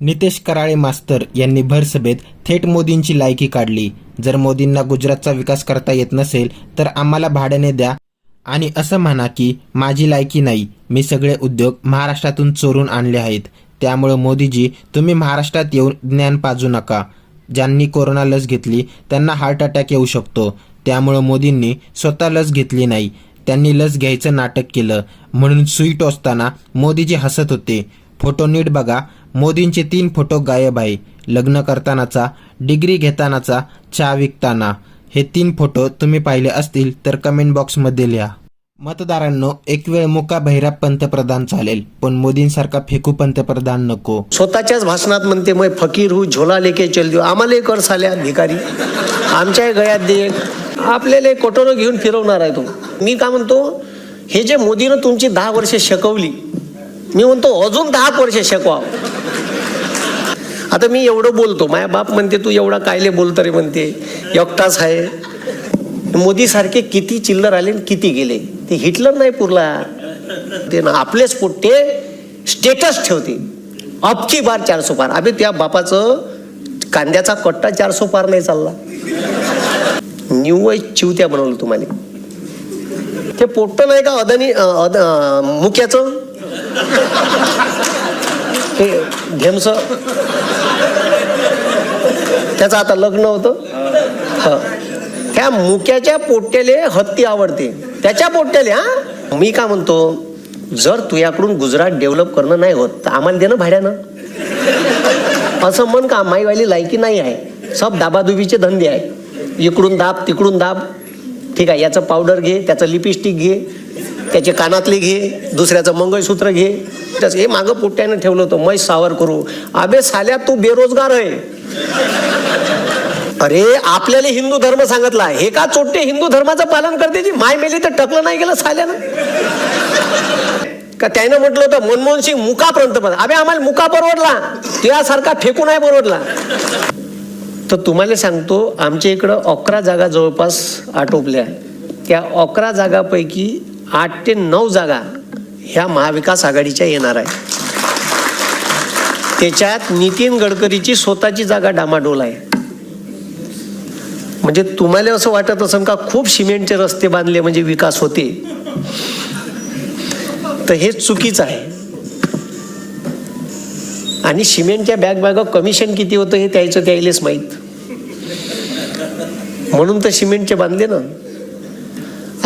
नितेश कराळे मास्तर यांनी भरसभेत थेट मोदींची लायकी काढली. जर मोदींना गुजरातचा विकास करता येत नसेल तर आम्हाला भाड्याने द्या. आणि असं म्हणा की माझी लायकी नाही. मी सगळे उद्योग महाराष्ट्रातून चोरून आणले आहेत. त्यामुळं मोदीजी तुम्ही महाराष्ट्रात येऊन ज्ञान पाजू नका. ज्यांनी कोरोना लस घेतली त्यांना हार्ट अटॅक येऊ शकतो. त्यामुळं मोदींनी स्वतः लस घेतली नाही. त्यांनी लस घ्यायचं नाटक केलं. म्हणून सुई टोचताना मोदीजी हसत होते. फोटो नीट बघा. मोदींचे तीन फोटो गायब आहे. लग्न करतानाचा डिग्री घेतानाचा चहा विकताना. हे तीन फोटो तुम्ही पाहिले असतील तर कमेंट बॉक्समध्ये लिहा. मतदारांनो एक वेळ मुका बहिरा पंतप्रधान चालेल पण मोदींसारखा फेकू पंतप्रधान नको. स्वतःच्याच भाषणात म्हणते मग फकीर हू झोला लेके चल देऊ आम्हाला कर साल्या भिकारी. आमच्या गळ्यात दे. एक. आपल्याला कोटोरो घेऊन फिरवणार आहे तो. मी का म्हणतो हे जे मोदीनं तुमची दहा वर्ष शिकवली मी म्हणतो अजून दहा वर्ष शिकवा. आता मी एवढं बोलतो माया बाप म्हणते तू एवढा कायले बोलतो रे म्हणते एकटाच आहे. मोदी सारखे किती चिल्लर आले आणि किती गेले. ते हिटलर नाही पुरला. ते ना आपलेच पोट्टे स्टेटस ठेवते. अबकी बार चारसो पार. अबे त्या बापाचं कांद्याचा कट्टा चारसो पार नाही चालला. निव्वळ चिवत्या बनवलं तुम्हाला. ते पोट्ट नाही का अदानी अद मुक्याचं? हे घेमस त्याचं आता लग्न होतं. ह. त्या मुक्याच्या पोट्याले हत्ती आवडते. त्याच्या पोट्याले हा? मी का म्हणतो जर तुझ्याकडून गुजरात डेव्हलप करणं नाही होत तर आम्हाला देणं भाड्यानं. असं म्हण का माईवाली लायकी नाही आहे. सब दाबादुबीचे धंदे आहे. इकडून दाब तिकडून दाब. ठीक आहे याचं पावडर घे त्याचं लिपस्टिक घे. त्याचे कानातले घे दुसऱ्याचं मंगळसूत्र घे. त्याच हे मागं पोट्यानं ठेवलं होतं मै सावर करू अबे साल्या तू बेरोजगार आहे. अरे आपल्याला हिंदू धर्म सांगितला. हे का चोट्टे हिंदू धर्माचं पालन करते जी? माय मेली तर टकलं नाही गेलं साल्यानं. का त्यानं म्हटलं होतं मनमोहन सिंग मुका पंतप्रधान अबे आम्हाला मुका परवडला. त्यासारखा फेकू नाही परवडला. तर तुम्हाला सांगतो आमच्या इकडं अकरा जागा जवळपास आटोपल्या. त्या अकरा जागापैकी आठ ते नऊ जागा ह्या महाविकास आघाडीच्या येणार आहे त्याच्यात नितीन गडकरीची स्वतःची जागा डामाडोल आहे. म्हणजे तुम्हाला असं वाटत असेल का खूप सिमेंटचे रस्ते बांधले म्हणजे विकास होते? तर हे चुकीचं आहे. आणि सिमेंटच्या बॅग बॅग कमिशन किती होतं हे त्याचं त्यायलेच माहीत. म्हणून तर सिमेंटचे बांधले ना.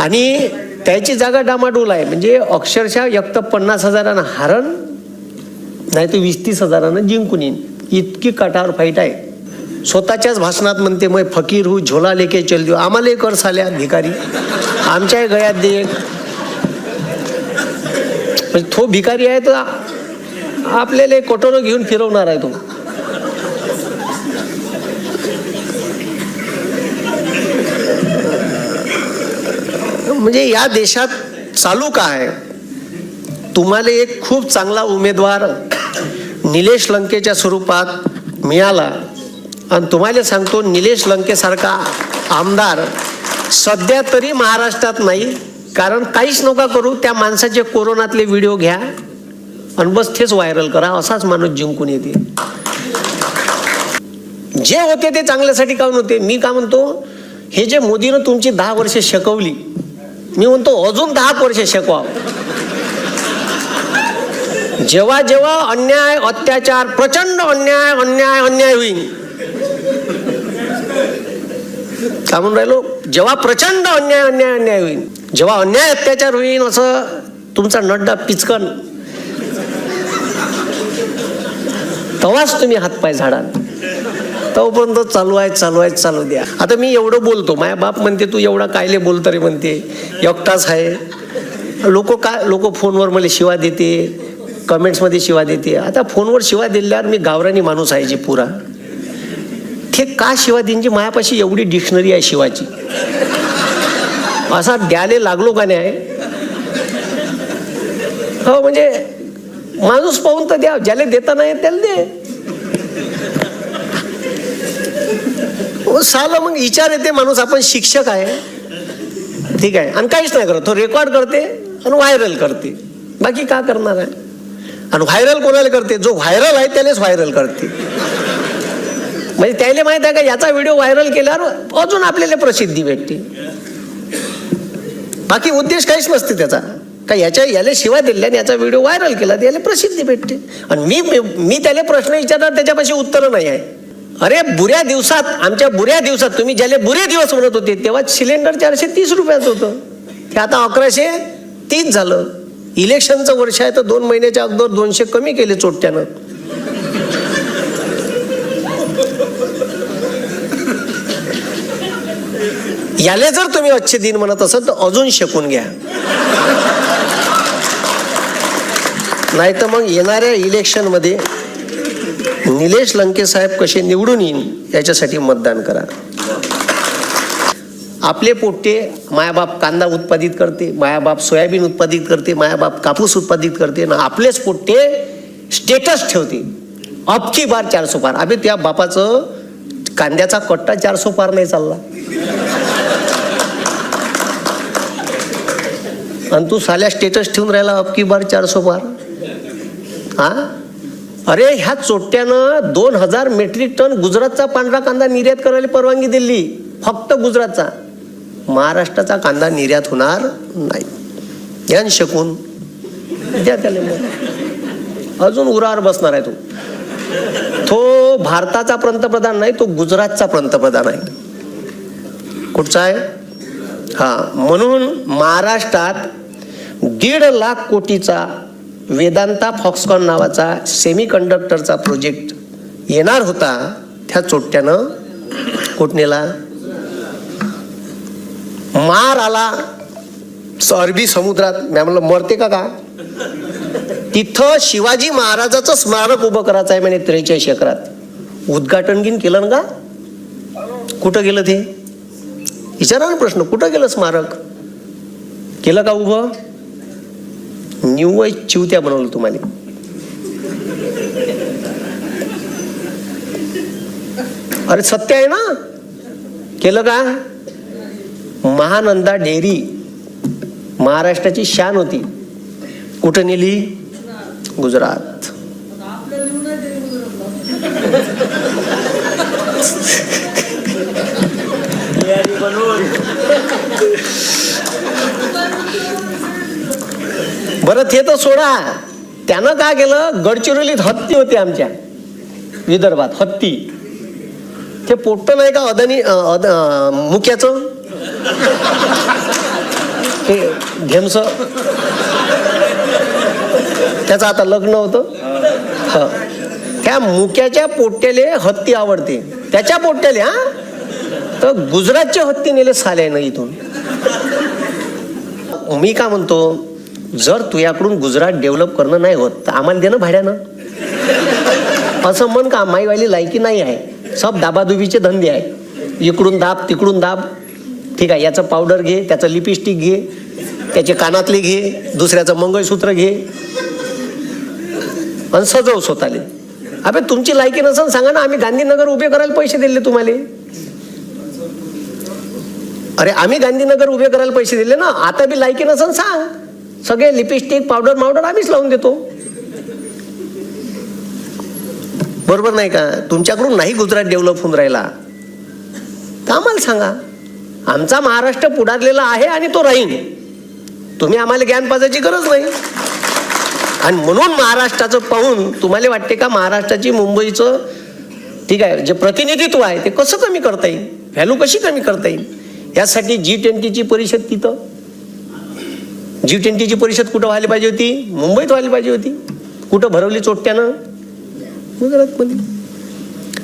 आणि त्याची जागा डामाडोल आहे. म्हणजे अक्षरशः एक तर पन्नास हजारानं हारण नाही तर वीस तीस हजारानं जिंकून येईन. इतकी कटावर फाईट आहे. स्वतःच्याच भाषणात म्हणते मग फकीर हू झोला लेके चल देऊ आम्हाला कर साल्या भिकारी. आमच्याही गळ्यात दे. म्हणजे तो भिकारी आहे तर आपल्याला कोटोरं घेऊन फिरवणार आहे तो. म्हणजे या देशात चालू काय? तुम्हाला एक खूप चांगला उमेदवार निलेश लंकेच्या स्वरूपात मिळाला. आणि तुम्हाला सांगतो निलेश लंकेसारखा आमदार सध्या तरी महाराष्ट्रात नाही. कारण काहीच नका करू त्या माणसाचे कोरोनातले व्हिडिओ घ्या. आणि बस तेच व्हायरल करा असाच माणूस जिंकून येते. जे होते ते चांगल्यासाठी काऊन होते? मी का म्हणतो हे जे मोदीनं तुमची दहा वर्ष शिकवली मी म्हणतो अजून दहा वर्ष शिकवा. जेव्हा जेव्हा अन्याय अत्याचार प्रचंड अन्याय अन्याय अन्याय होईल काय म्हणून राहिलो? जेव्हा प्रचंड अन्याय अन्याय अन्याय होईल जेव्हा अन्याय अत्याचार होईल असं तुमचा नड्डा पिचकन. तेव्हाच तुम्ही हातपाय झाडाल. तोपर्यंत चालू आहे चालू आहे चालू द्या. आता मी एवढं बोलतो माझ्या बाप म्हणते तू एवढा कायले बोलतो रे म्हणते. एकटाच आहे. लोक काय लोक फोनवर मला शिवा देते कमेंट्समध्ये शिवा देते. आता फोनवर शिवा दिल्यावर मी गावरानी माणूस आहे जे पुरा. ते का शिवा देईनची मायापाशी एवढी डिक्शनरी आहे शिवाची. असा द्याले लागलो का नाही? हो म्हणजे माणूस पाहून तर द्या. ज्याला देता नाही त्याला दे. हो, साला मग विचार येते माणूस आपण शिक्षक आहे. ठीक आहे. आणि काहीच नाही करत. तो रेकॉर्ड करते आणि व्हायरल करते. बाकी का करणार आहे? आणि व्हायरल कोणाला करते? जो व्हायरल आहे त्यालाच व्हायरल करते. म्हणजे त्याला माहीत आहे का याचा व्हिडिओ व्हायरल केल्यावर अजून आपल्याला प्रसिद्धी भेटते. बाकी उद्देश काहीच नसते त्याचा. का याच्या याला शिवाय दिल्या आणि याचा व्हिडिओ व्हायरल केला तर याला प्रसिद्धी भेटते. आणि मी मी त्याला प्रश्न विचारणार त्याच्यापाशी उत्तरं नाही आहे. अरे बुऱ्या दिवसात आमच्या बुऱ्या दिवसात तुम्ही ज्याला बुरे दिवस म्हणत होते तेव्हा सिलेंडर चारशे तीस रुपयाचं होतं. ते आता अकराशे तीस झालं. इलेक्शनचं वर्ष आहे तर दोन महिन्याच्या अगोदर दोनशे कमी केले चोट्यानं याले जर तुम्ही अच्छे दिन म्हणत असाल तर अजून शकून घ्या. नाही तर मग येणाऱ्या इलेक्शनमध्ये निलेश लंके साहेब कसे निवडून येईन याच्यासाठी मतदान करा. आपले पोट्टे मायाबाप कांदा उत्पादित करते मायाबाप सोयाबीन उत्पादित करते मायाबाप कापूस उत्पादित करते ना आपलेच पोट्टे स्टेटस ठेवते. अबकी बार चारसो पार. अबे त्या बापाचं कांद्याचा कट्टा चारसो पार नाही चालला. आणि तू साल्या स्टेटस ठेवून राहिला अबकी बार चारसो पार. हा? अरे ह्या चोट्यानं दोन हजार मेट्रिक टन गुजरातचा पांढरा कांदा निर्यात करायला परवानगी दिली. फक्त गुजरातचा. महाराष्ट्राचा कांदा निर्यात होणार नाही. ध्यान शकून. द्या त्याला अजून उरावर बसणार आहे तो. तो भारताचा पंतप्रधान नाही तो गुजरातचा पंतप्रधान आहे. कुठचा आहे? हा म्हणून महाराष्ट्रात दीड लाख कोटीचा वेदांता फॉक्सकॉन नावाचा सेमी कंडक्टरचा प्रोजेक्ट येणार होता त्या चोट्यानं. कोटणेला. मार आला अरबी समुद्रात. मी म्हणलं मरते का का? तिथं शिवाजी महाराजाचं स्मारक उभं करायचं आहे म्हणे त्रेचाळीस एकरात. उद्घाटन गिन केलं ना का? कुठं गेलं ते? विचारा ना प्रश्न कुठं गेलं स्मारक? केलं का उभं? निव्वळ चिवत्या बनवलं तुम्हाला. अरे सत्य आहे ना? केलं का? महानंदा डेअरी महाराष्ट्राची शान होती. कुठं नेली? गुजरात. बरं ते तर सोडा. त्यानं काय केलं? गडचिरोलीत हत्ती होती आमच्या. विदर्भात हत्ती. ते पोट्ट नाही का अदानी अद- अं, मुक्याचं? ते घेमस. त्याचं आता लग्न होतं. त्या मुक्याच्या पोट्याले हत्ती आवडते. त्याच्या पोट्याले हा? तर गुजरातच्या हत्ती नेले साले ना इथून. मी का म्हणतो जर तुझ्याकडून गुजरात डेव्हलप करणं नाही होत तर आम्हाला दे ना भाड्यानं. असं म्हण का माईवाली लायकी नाही आहे. सब दाबादुबीचे धंदे आहे. इकडून दाब तिकडून दाब. ठीक आहे याचं पावडर घे त्याचं लिपस्टिक घे त्याचे कानातले घे दुसऱ्याचं मंगळसूत्र घे. आणि सजव स्वतःले. अबे तुमची लायकी नसेल सांगा ना आम्ही गांधीनगर उभे करायला पैसे दिले तुम्हाला. अरे आम्ही गांधीनगर उभे करायला पैसे दिले ना आता बी लायकी नसेल सांग. सगळे लिपस्टिक पावडर मावडर आम्हीच लावून देतो. बरोबर नाही का? तुमच्याकडून नाही गुजरात डेव्हलप होऊन राहिला. तर आम्हाला सांगा. आमचा महाराष्ट्र पुढारलेला आहे आणि तो राहीन. तुम्ही आम्हाला ज्ञान पाजायची गरज नाही. आणि म्हणून महाराष्ट्राचं पाहून तुम्हाला वाटते का महाराष्ट्राची मुंबईचं ठीक आहे जे प्रतिनिधित्व आहे ते कसं कमी करता येईल? व्हॅल्यू कशी कमी करता येईल? यासाठी जी ट्वेंटीची परिषद तिथं. जी ट्वेंटीची परिषद कुठं व्हायला पाहिजे होती? मुंबईत व्हायला पाहिजे होती. कुठं भरवली चोट्यानं गुजरातमध्ये.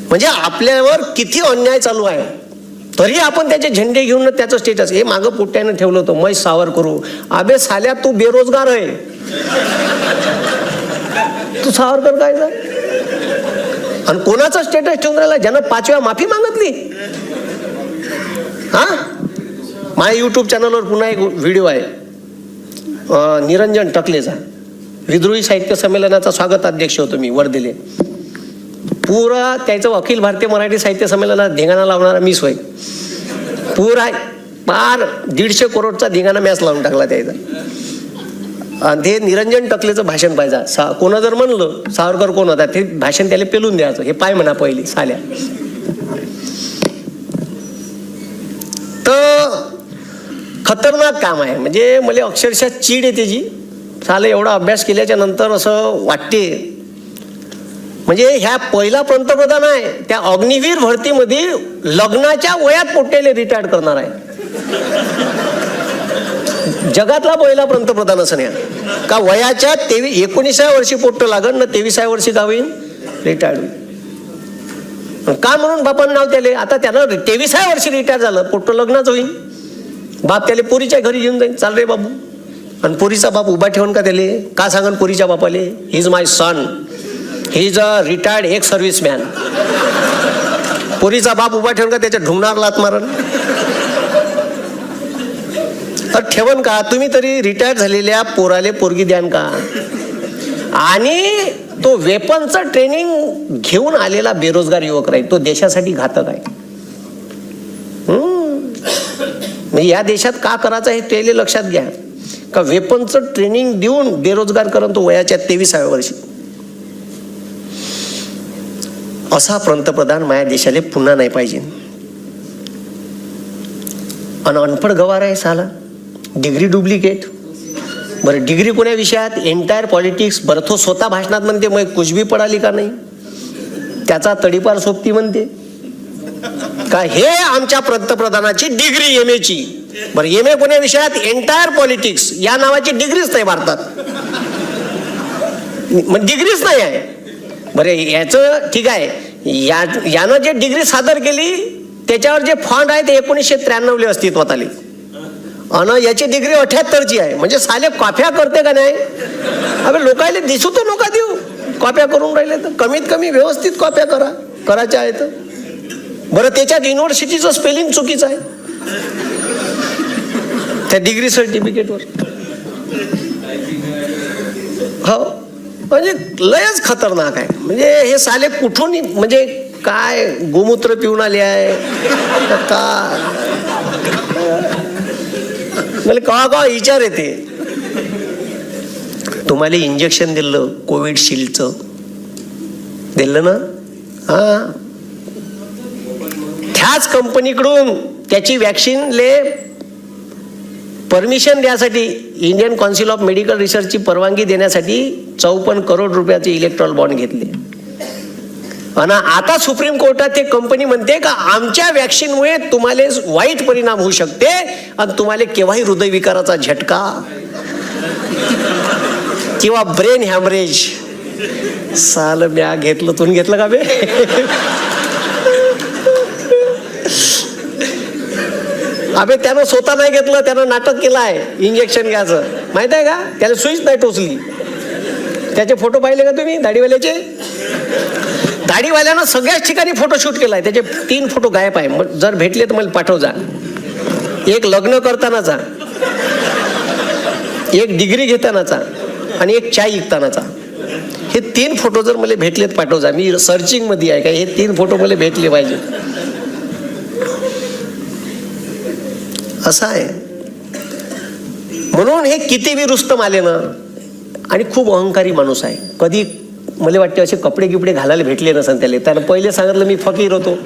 म्हणजे आपल्यावर किती अन्याय चालू आहे? तरी आपण त्याचे झेंडे घेऊन त्याचं स्टेटस हे मागं पोट्यानं ठेवलं होतं मै सावर करू अबे साल्या तू बेरोजगार आहे. तू सावरकर काय जा आणि कोणाचं स्टेटस ठेवून राहिला ज्यानं पाचव्या माफी मागितली. हा? माझ्या युट्यूब चॅनलवर पुन्हा एक व्हिडिओ आहे. निरंजन टकलेचा विद्रोही साहित्य संमेलनाचा स्वागत अध्यक्ष होतो मी वर्धेले पुरा त्याचं अखिल भारतीय मराठी साहित्य संमेलनात धिंगाणा लावणारा मी होय. पुरा पार दीडशे करोडचा धिंगाणा मॅच लावून टाकला त्याचा. ते निरंजन टकलेचं भाषण पाहिजे. सा कोणा जर म्हणलं सावरकर कोण होता ते भाषण त्याला पेलून द्यायचं. हे पाय म्हणा पहिले साल्या. तर खतरनाक काम आहे. म्हणजे मला अक्षरशः चीड येते जी. साले एवढा अभ्यास केल्याच्यानंतर असं वाटते. म्हणजे ह्या पहिला पंतप्रधान आहे त्या अग्निवीर भरतीमध्ये लग्नाच्या वयात पोट्याले रिटायर्ड करणार आहे. जगातला पहिला पंतप्रधान असं नाही. का वयाच्या तेवीस एकोणीसाव्या वर्षी पोट्ट लागन ना तेविसाव्या वर्षी का होईल रिटायर्ड होईल. का म्हणून बापान नाव त्याले आता त्यानं तेविसाव्या वर्षी रिटायर झालं पोट्ट लग्नच होईल. बाप त्याले पोरीच्या घरी घेऊन जाईल चाल रे बाबू. आणि पोरीचा बाप उभा ठेवून का त्याले? का सांगन पुरीच्या बापाले? He is my son he is a retired एक सर्व्हिसमॅन पोरीचा बाप उभा ठेवून का त्याच्या ढुंगणार लात मारण तर ठेवन का? तुम्ही तरी रिटायर झालेल्या पोराले पोरगी द्यान का? आणि तो वेपनचं ट्रेनिंग घेऊन आलेला बेरोजगार युवक राहील. तो देशासाठी घातक आहे हम्म. म्हणजे म्हणजे या देशात का करायचं हे त्याला लक्षात घ्या. का वेपनचं ट्रेनिंग देऊन बेरोजगार करून तो वयाच्या तेविसाव्या वर्षी. असा पंतप्रधान माझ्या देशाला पुन्हा नाही पाहिजे. आणि अनपड गवार आहे साला. Degree duplicate. बरं डिग्री कोण्या विषयात? एंटायर पॉलिटिक्स बरं तो स्वतः भाषणात म्हणते मग कुछबी पडाली का नाही? त्याचा तडीपार सोबती म्हणते. का हे आमच्या पंतप्रधानाची डिग्री एम एची बरं एम ए कोण्या विषयात? एंटायर पॉलिटिक्स या नावाची डिग्रीच नाही भारतात. म्हणजे मग डिग्रीच नाही आहे. बरे याचं ठीक आहे. या यानं जे डिग्री सादर केली त्याच्यावर जे फंड आहे ते एकोणीसशे त्र्याण्णवले अस्तित्वात आले. आणि याची डिग्री अठ्याहत्तरची आहे. म्हणजे साले कॉप्या करते का नाही? अरे लोकायला दिसू तर नका देऊ. कॉप्या करून राहिले तर कमीत कमी व्यवस्थित कॉप्या करा. करायच्या आहेत. बरं त्याच्यात युनिव्हर्सिटीचं स्पेलिंग चुकीचं आहे. त्या डिग्री सर्टिफिकेटवर हो. म्हणजे लयच खतरनाक आहे. म्हणजे हे साले कुठून म्हणजे काय गोमूत्र पिऊन आले आहे? का? मला कवा कवा विचार येते? तुम्हाला इंजेक्शन दिलं कोविडशिल्डचं दिलं ना? हा. त्याच कंपनीकडून त्याची वॅक्सिनले परमिशन द्यासाठी इंडियन काउन्सिल ऑफ मेडिकल रिसर्चची परवानगी देण्यासाठी चौपन्न करोड रुपयाचे इलेक्ट्रॉल बॉन्ड घेतले. आणि आता सुप्रीम कोर्टात ते कंपनी म्हणते का आमच्या वॅक्सिनमुळे तुम्हाला वाईट परिणाम होऊ शकते आणि तुम्हाला केव्हाही हृदयविकाराचा झटका किंवा ब्रेन हॅमरेज साल म्या घेतलं तुम्ही घेतलं का बे? अबे त्यानं स्वतः नाही घेतलं त्यानं नाटक केलं आहे इंजेक्शन घ्यायचं. माहीत आहे का? त्याला सुईच नाही टोचली. त्याचे फोटो पाहिले का तुम्ही दाढीवाल्याचे? दाढीवाल्यानं सगळ्याच ठिकाणी फोटोशूट केलाय. त्याचे तीन फोटो गायब आहे. मग जर भेटले तर मला पाठव जा. एक लग्न करतानाचा एक डिग्री घेतानाचा आणि एक चाय विकतानाचा हे तीन फोटो जर मला भेटलेत पाठव जा. मी सर्चिंगमध्ये आहे का? हे तीन फोटो मला भेटले पाहिजे असं आहे. म्हणून हे किती बी रुस्तम आले ना आणि खूप अहंकारी माणूस आहे. कधी मला वाटते असे कपडे गिपडे घालायला भेटले नसन त्याला. त्यानं पहिले सांगितलं मी फकीर होतो.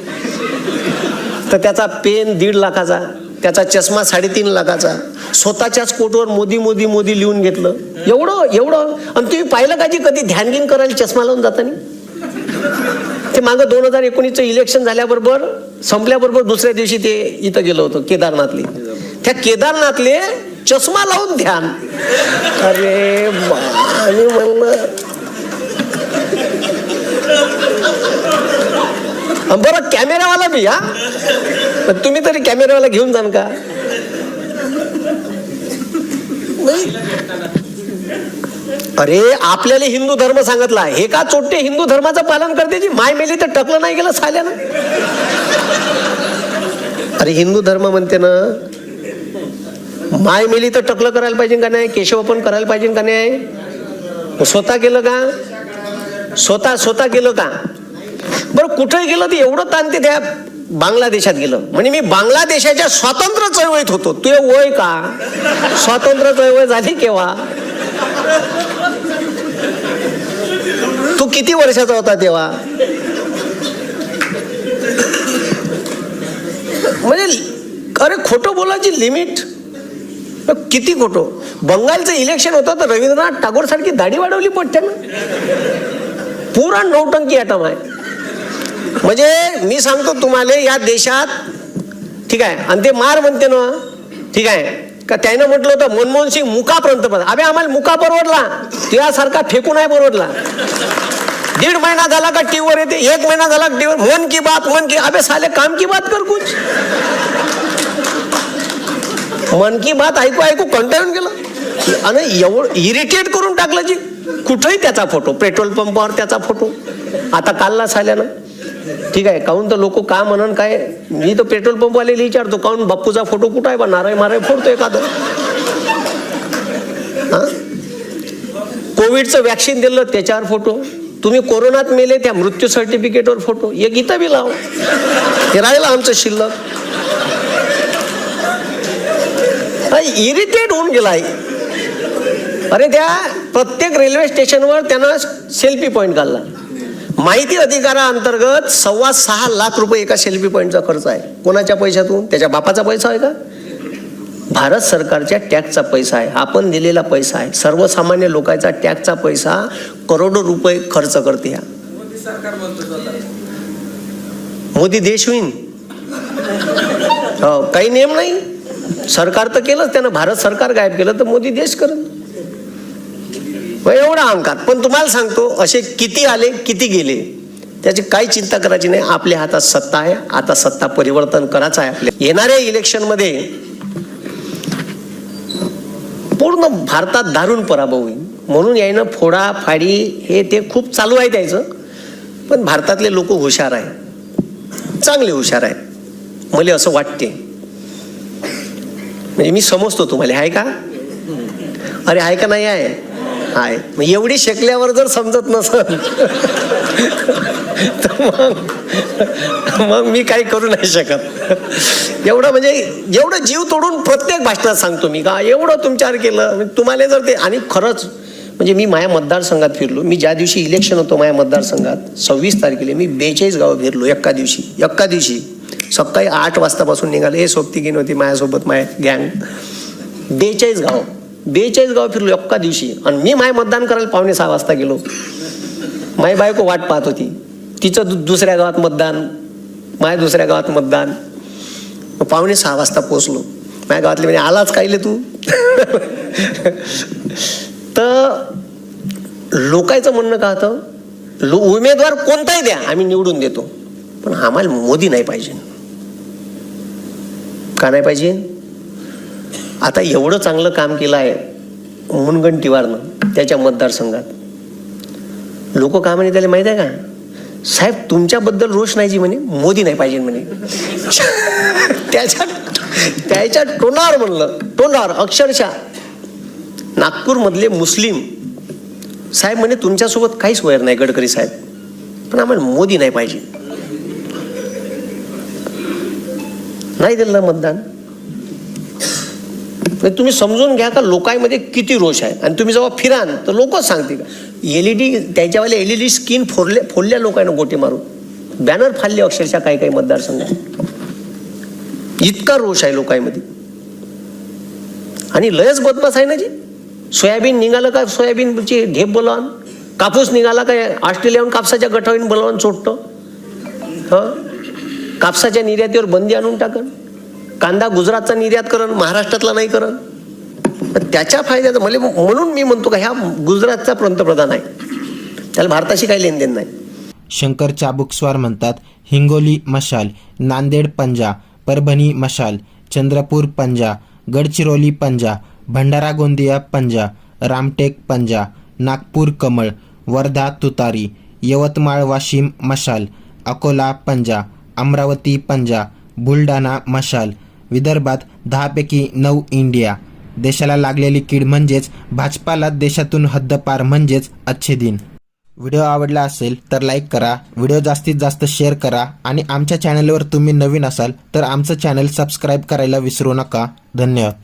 तर त्याचा पेन दीड लाखाचा त्याचा चष्मा साडेतीन लाखाचा स्वतःच्याच कोटवर मोदी मोदी मोदी लिहून घेतलं. एवढं एवढं. आणि तुम्ही पाहिलं का जी कधी ध्यानगीन करायला चष्मा लावून जाताना? ते मागं दोन हजार एकोणीसचं इलेक्शन झाल्याबरोबर संपल्याबरोबर दुसऱ्या दिवशी ते इथं गेलो होतो केदारनाथली. त्या केदारनाथले चष्मा लावून ध्यान. अरे आणि म्हणलं बरं कॅमेरावाला बी हा? पण तुम्ही तरी कॅमेरावाला घेऊन जाण का? अरे आपल्याला हिंदू धर्म सांगितला हे का चोट्टे हिंदू धर्माचं पालन करते जी? माय मेली तर टकलं नाही गेलं साल्यानं? अरे हिंदू धर्म म्हणते ना माय मेली तर टकलं करायला पाहिजे का नाही? केशव पण करायला पाहिजे का नाही? स्वतः केलं का? स्वतः स्वतः केलं का? बरं कुठे गेलं तर एवढं ताण ते त्या बांगलादेशात गेलं. म्हणजे मी बांगलादेशाच्या स्वातंत्र्य चळवळीत होतो. तुझे वय का? स्वातंत्र्य चळवळ झाली केव्हा? तू किती वर्षाचा होता तेव्हा? म्हणजे अरे खोटं बोलायची लिमिट? किती खोटो? बंगालचं इलेक्शन होतं तर रवींद्रनाथ टागोर सारखी दाढी वाढवली पट्ट्यानं पुरा नौटंकी ॲटम आहे म्हणजे मी सांगतो तुम्हाला या देशात ठीक आहे आणि ते मार म्हणते ना ठीक आहे का त्यानं म्हटलं होतं मनमोहन सिंग मुका पंतप्रधान अबे आम्हाला मुका परवडला. तुझ्यासारखा फेकून आहे परवडला. दीड महिना झाला का टीव्हीवर येते एक महिना झाला टीव्हीवर मन की बात मन की अबे साले काम की बात कर कुछ? मन की बात ऐकू ऐकू कंटाळून गेलं. आणि एवढं इरिटेट करून टाकलं जी कुठंही त्याचा फोटो पेट्रोल पंपावर त्याचा फोटो आता काललाच आल्यानं ठीक आहे काहून तर लोक का म्हणन काय मी तर पेट्रोल पंपवाले विचारतो काहून बाप्पूचा फोटो कुठं आहे बा नाराय माराय फोडतो एखादं? हां? कोविडचं वॅक्सिन दिलं त्याच्यावर फोटो तुम्ही कोरोनात मेले त्या मृत्यू सर्टिफिकेटवर फोटो एक गीता बी लाव. हे राहिलं आमचं शिल्लक. इरिटेट होऊन गेला अरे त्या प्रत्येक रेल्वे स्टेशनवर त्यानं सेल्फी पॉईंट काढला माहिती अधिकाराअंतर्गत सव्वा सहा लाख रुपये एका सेल्फी पॉईंटचा खर्च आहे. कोणाच्या पैशातून? त्याच्या बापाचा पैसा आहे का? भारत सरकारच्या टॅक्सचा पैसा आहे. आपण दिलेला पैसा आहे. सर्वसामान्य लोकांचा टॅक्सचा पैसा करोडो रुपये खर्च करते या मोदी देश होईन. हो काही नियम नाही? सरकार तर केलंच त्यानं भारत सरकार गायब केलं तर मोदी देश करत एवढा अंकात. पण तुम्हाला सांगतो असे किती आले किती गेले त्याची काही चिंता करायची नाही. आपल्या हातात सत्ता आहे. आता सत्ता परिवर्तन करायचं आहे आपल्या येणाऱ्या इलेक्शनमध्ये पूर्ण भारतात दारुण पराभव होईल. म्हणून यायनं फोडा फाडी हे ते खूप चालू आहे त्याचं. पण भारतातले लोक हुशार आहे चांगले हुशार आहे मला असं वाटते. म्हणजे मी समजतो तुम्हाला आहे का? अरे आहे का नाही आहे आहे मग एवढी शेकल्यावर जर समजत नसल तर मग मग मी काही करू नाही शकत. एवढं म्हणजे एवढं जीव तोडून प्रत्येक भाषणात सांगतो मी का एवढं तुमच्यावर केलं. तुम्हाला जर ते आणि खरंच म्हणजे मी माझ्या मतदारसंघात फिरलो. मी ज्या दिवशी इलेक्शन होतो माझ्या मतदारसंघात सव्वीस तारखेला मी बेचाळीस गावं फिरलो एका दिवशी एका दिवशी. सकाळी आठ वाजतापासून निघाले. हे सोबती गेली होती माझ्यासोबत माय गँग बेचाळीस गाव. बेचाळीस गाव फिरलो एका दिवशी. आणि मी माय मतदान करायला पावणे सहा वाजता गेलो. माय बायको वाट पाहत होती. तिचं दु दुसऱ्या गावात मतदान माय दुसऱ्या गावात मतदान. पावणे सहा वाजता पोचलो माझ्या गावातले म्हणजे आलाच कायले तू? तर लोकायचं म्हणणं का होतं? लो उमेदवार कोणताही द्या आम्ही निवडून देतो. पण आम्हाला मोदी नाही पाहिजे. का नाही पाहिजे? आता एवढं चांगलं काम केलं आहे मुनगंटीवारनं त्याच्या मतदारसंघात. लोक का म्हणे त्याला माहीत आहे का? साहेब तुमच्याबद्दल रोष नाही जी म्हणे मोदी नाही पाहिजे म्हणे. त्याच्या त्याच्या टोनार म्हणलं तोंडावर अक्षरशः. नागपूरमधले मुस्लिम साहेब म्हणे तुमच्यासोबत काहीच वैर नाही गडकरी साहेब. पण आम्हाला मोदी नाही पाहिजे. नाही दिलं ना मतदान? म्हणजे तुम्ही समजून घ्या का लोकांमध्ये किती रोष आहे? आणि तुम्ही जेव्हा फिरान तर लोकच सांगते का? एल ई डी त्याच्यावाले एल ई डी स्किन फोडले फोडल्या लोकांना गोटे मारून. बॅनर फाडले अक्षरशः काही काही मतदारसंघात. इतका रोष आहे लोकांमध्ये. आणि लयच बदमास आहे ना जी? सोयाबीन निघालं का सोयाबीनची ढेप बोलावून? कापूस निघाला का ऑस्ट्रेलियाहून कापसाच्या गटावीन बोलावून चोटतं? हं? कापसाच्या निर्यातीवर बंदी आणून टाकन. कांदा गुजरातचा निर्यात करण महाराष्ट्रातला नाही करण त्याच्या फायद्याचं मला म्हणून मी म्हणतो का ह्या गुजरातचा पंतप्रधान आहे. त्याला भारताशी काही लेनदेन नाही. शंकर चाबुकस्वार म्हणतात हिंगोली मशाल नांदेड पंजा परभणी मशाल चंद्रपूर पंजा गडचिरोली पंजा भंडारा गोंदिया पंजा रामटेक पंजा नागपूर कमळ वर्धा तुतारी यवतमाळ वाशिम मशाल अकोला पंजा अमरावती पंजा बुलढाणा मशाल विदर्भात दहापैकी नऊ इंडिया. देशाला लागलेली कीड म्हणजेच भाजपाला देशातून हद्दपार म्हणजेच अच्छे दिन व्हिडिओ आवडला असेल तर लाईक करा व्हिडिओ जास्तीत जास्त शेअर करा आणि आमच्या चॅनलवर तुम्ही नवीन असाल तर आमचं चॅनल सबस्क्राईब करायला विसरू नका. धन्यवाद.